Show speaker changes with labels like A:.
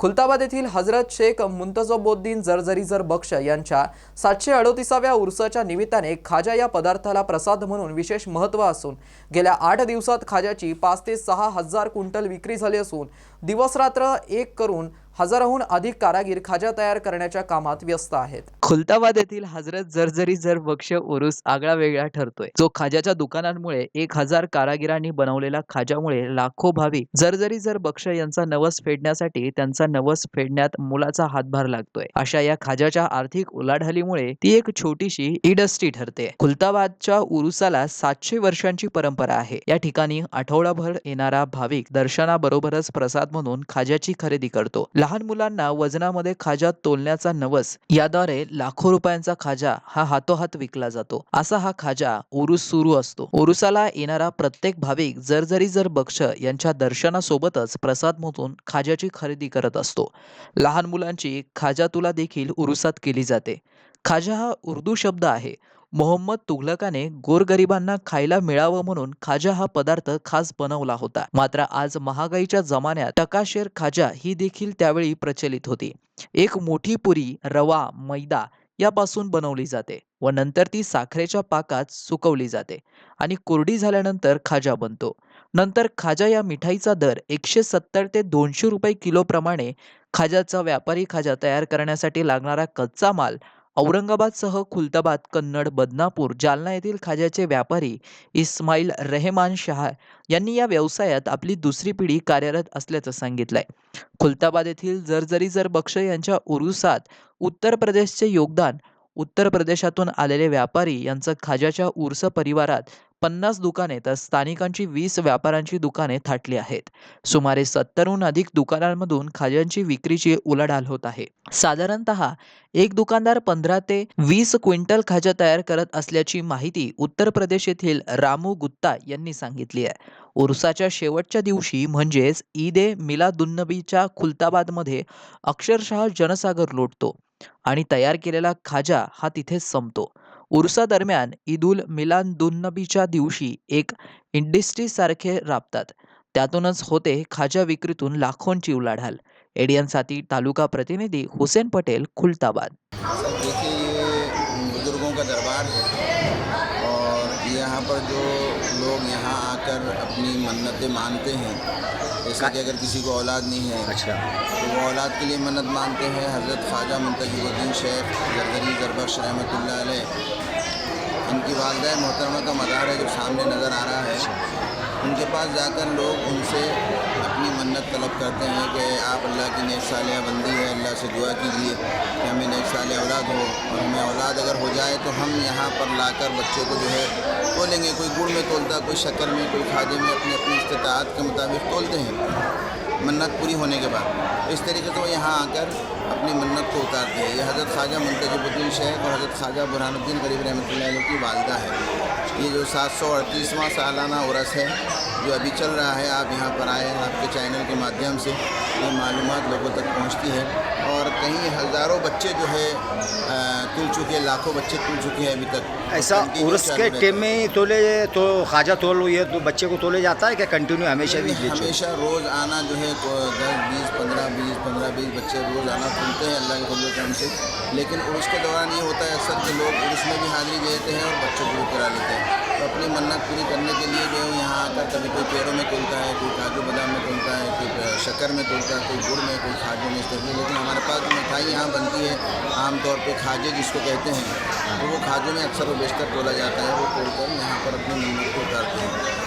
A: खुलताबाद येथील हजरत शेख मुंतजबोद्दीन जरजरीजर बक्ष यांच्या सातशे अडोतीसाव्या उर्साच्या निमित्ताने खाजा या पदार्थाला प्रसाद म्हणून विशेष महत्त्व असून गेल्या आठ दिवसात खाज्याची पाच ते सहा हजार क्विंटल विक्री झाली असून दिवसरात्र एक करून हजाराहून अधिक कारागीर खाजा तयार करण्याच्या कामात व्यस्त आहेत. खुलताबाद येथील हजरत जरजरी जर बक्ष उरुस आगळा वेगळा ठरतोय. जो खाज्याच्या दुकानांमुळे एक हजार कारागिरांनी बनवलेला खाज्यामुळे लाखो भाविक जरजरी जर बक्ष यांचा नवस फेडण्यासाठी त्यांचा नवस फेडण्यात मुलाचा हातभार लागतोय. अशा या खाज्याच्या आर्थिक उलाढालीमुळे ती एक छोटीशी इंडस्ट्री ठरते. खुलताबादच्या उरुसाला सातशे वर्षांची परंपरा आहे. या ठिकाणी आठवडाभर येणारा भाविक दर्शनाबरोबरच प्रसाद म्हणून खाज्याची खरेदी करतो. लहान मुलांना वजनामध्ये खाजा तोलण्याचा नवस याद्वारे लाखो रुपयांचा खाजा हा हातोहात विकला जातो. असा हा खाजा उरुस सुरू असतो. उरुसाला येणारा प्रत्येक भाविक जरजरी जर बक्ष यांच्या दर्शनासोबतच प्रसाद म्हणून खाज्याची खरेदी करत असतो. लहान मुलांची खाजा तुला देखील उरुसात केली जाते. खाजा हा उर्दू शब्द आहे. मोहम्मद तुघलकाने गोरगरिबांना खायला मिळावं म्हणून खाजा हा पदार्थ खास बनवला होता. मात्र आज महागाईच्या जमान्यात टकाशेर खाजा ही देखील त्यावेळी प्रचलित होती. एक मोठी पुरी रवा मैदा यापासून बनवली जाते व नंतर ती साखरेच्या पाकात सुकवली जाते आणि कोरडी झाल्यानंतर खाजा बनतो. नंतर खाजा या मिठाईचा दर एकशे सत्तर ते दोनशे रुपये किलोप्रमाणे खाजाचा व्यापारी खाजा तयार करण्यासाठी लागणारा कच्चा माल हो. औरंगाबादसह खुलताबाद कन्नड बदनापूर जालना येथील खाज्याचे व्यापारी इस्माईल रेहमान शाह यांनी या व्यवसायात आपली दुसरी पिढी कार्यरत असल्याचं सांगितलंय. खुलताबाद येथील जरजरी जर बक्ष यांच्या उरुसात उत्तर प्रदेशचे योगदान उत्तर प्रदेशातून आलेले व्यापारी यांचं खाज्याच्या उर्स परिवारात पन्नास दुकाने तर स्थानिकांची वीस व्यापाऱ्यांची दुकाने थाटली आहेत. सुमारे सत्तरहून अधिक दुकानांमधून खाज्यांची विक्रीची उलाढाल होत आहे. साधारणत एक दुकानदार पंधरा ते वीस क्विंटल खाजा तयार करत असल्याची माहिती उत्तर प्रदेश येथील रामू गुत्ता यांनी सांगितली आहे. उर्साच्या शेवटच्या दिवशी म्हणजेच ईद ए मिलादुन्नबीच्या खुलताबादमध्ये अक्षरशः जनसागर लोटतो. आणि तयार केलेला खाजा हा तिथे संपतो. उर्सा दरम्यान मिलान दुन्नबीच्या दिवशी एक इंडस्ट्रीसारखे राबतात. त्यातूनच होते खाजा विक्रीतून लाखोंची उलाढाल. एडियनसाठी तालुका प्रतिनिधी हुसेन पटेल खुलताबाद.
B: देखिए ये बुज़ुर्गों का दरबार है और यहाँ पर जो लोग यहाँ आकर अपनी मन्नतें मानते हैं जैसे कि अगर किसी को औलाद नहीं है
C: अच्छा।
B: तो वो औलाद के लिए मन्नत मानते हैं। हज़रत ख्वाजा मुंतजिबुद्दीन शेख जरदरी जरबख्श रहमतुल्लाह इनकी वालदा मोहतरमा का मज़ार है जो सामने नज़र आ रहा है। उनके पास जाकर लोग उनसे अपनी मन्नत तलब करते हैं कि आप अल्लाह की नेक सालिया बंदी है, अल्लाह से दुआ कीजिए कि हमें नेक साल औलाद हो और हमें औलाद अगर हो जाए तो हम यहाँ पर लाकर बच्चे को जो है तोलेंगे। कोई गुड़ में तोलता, कोई शक्कर में, कोई खादे में अपनी अपनी इस्तात के मुताबिक तोलते हैं। मन्नत पूरी होने के बाद। इस तरीके से वो यहाँ आकर अपनी मन्नत को उतारते हैं ये हज़रत ख्वाजा मुंतजबुद्दीन शेख और हज़रत ख्वाजा बुरहानुद्दीन गरीब रहमत की वालदा है। ये जो सात सौ अड़तीसवां सालाना उरस है, जो अभी चल रहा है, आप यहाँ पर आए आपके चैनल के माध्यम से। ये मालूम लोगों तक पहुँचती है। कहीं हज़ारों बच्चे जो है तुल चुके हैं लाखों बच्चे तुल चुके हैं अभी तक
C: ऐसा उर्स के। टाइम में ही तोले तो खाजा तोल ये तो बच्चे को तोले जाता है क्या कंटिन्यू हमेशा भी
B: हमेशा रोज़ आना जो है को- दस बीस पंद्रह बीस पंद्रह बीस बच्चे रोज़ आना खुलते हैं अल्लाह के फजल करम से लेकिन उर्स के दौरान ये होता है अक्सर कि लोग उर्स में भी हाजिरी देते हैं और बच्चों को करा लेते हैं तो अपनी मन्नत पूरी करने के लिए जो है यहाँ आकर कभी कोई पेड़ों में तुलता है कोई काजू बादाम में तुलता है कोई शक्कर में तुलता है कोई गुड़ में कोई खाजों में इस। लेकिन हमारे पास जो मिठाई यहाँ बनती है आमतौर पे खाजे जिसको कहते हैं तो वो खाजों में अक्सर और बेशतर तोला जाता है वो तोड़ कर यहाँ पर अपनी मन्नत को उतारते हैं।